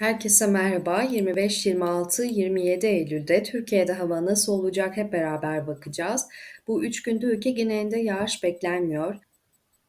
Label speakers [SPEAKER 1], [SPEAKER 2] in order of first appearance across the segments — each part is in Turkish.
[SPEAKER 1] Herkese merhaba. 25, 26, 27 Eylül'de Türkiye'de hava nasıl olacak hep beraber bakacağız. Bu üç günde ülke genelinde yağış beklenmiyor.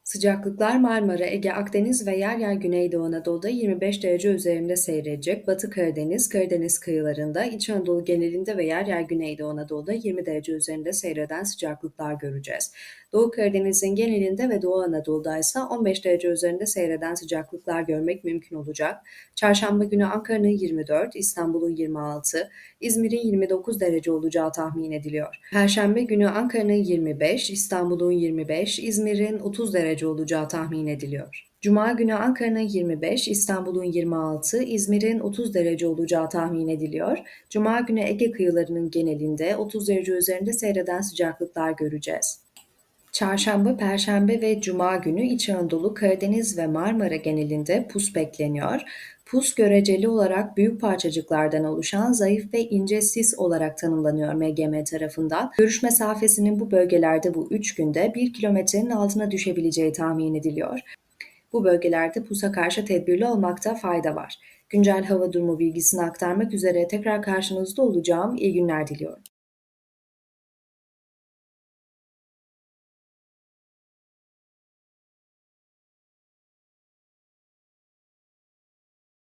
[SPEAKER 1] Sıcaklıklar Marmara, Ege, Akdeniz ve yer yer Güneydoğu Anadolu'da 25 derece üzerinde seyredecek. Batı Karadeniz, Karadeniz kıyılarında, İç Anadolu genelinde ve yer yer Güneydoğu Anadolu'da 20 derece üzerinde seyreden sıcaklıklar göreceğiz. Doğu Karadeniz'in genelinde ve Doğu Anadolu'da ise 15 derece üzerinde seyreden sıcaklıklar görmek mümkün olacak. Çarşamba günü Ankara'nın 24, İstanbul'un 26, İzmir'in 29 derece olacağı tahmin ediliyor. Perşembe günü Ankara'nın 25, İstanbul'un 25, İzmir'in 30 derece olacağı tahmin ediliyor. Cuma günü Ankara'nın 25, İstanbul'un 26, İzmir'in 30 derece olacağı tahmin ediliyor. Cuma günü Ege kıyılarının genelinde 30 derece üzerinde seyreden sıcaklıklar göreceğiz. Çarşamba, Perşembe ve Cuma günü İç Anadolu, Karadeniz ve Marmara genelinde pus bekleniyor. Pus göreceli olarak büyük parçacıklardan oluşan zayıf ve ince sis olarak tanımlanıyor MGM tarafından. Görüş mesafesinin bu bölgelerde bu 3 günde 1 kilometrenin altına düşebileceği tahmin ediliyor. Bu bölgelerde pusa karşı tedbirli olmakta fayda var. Güncel hava durumu bilgisini aktarmak üzere tekrar karşınızda olacağım. İyi günler diliyorum.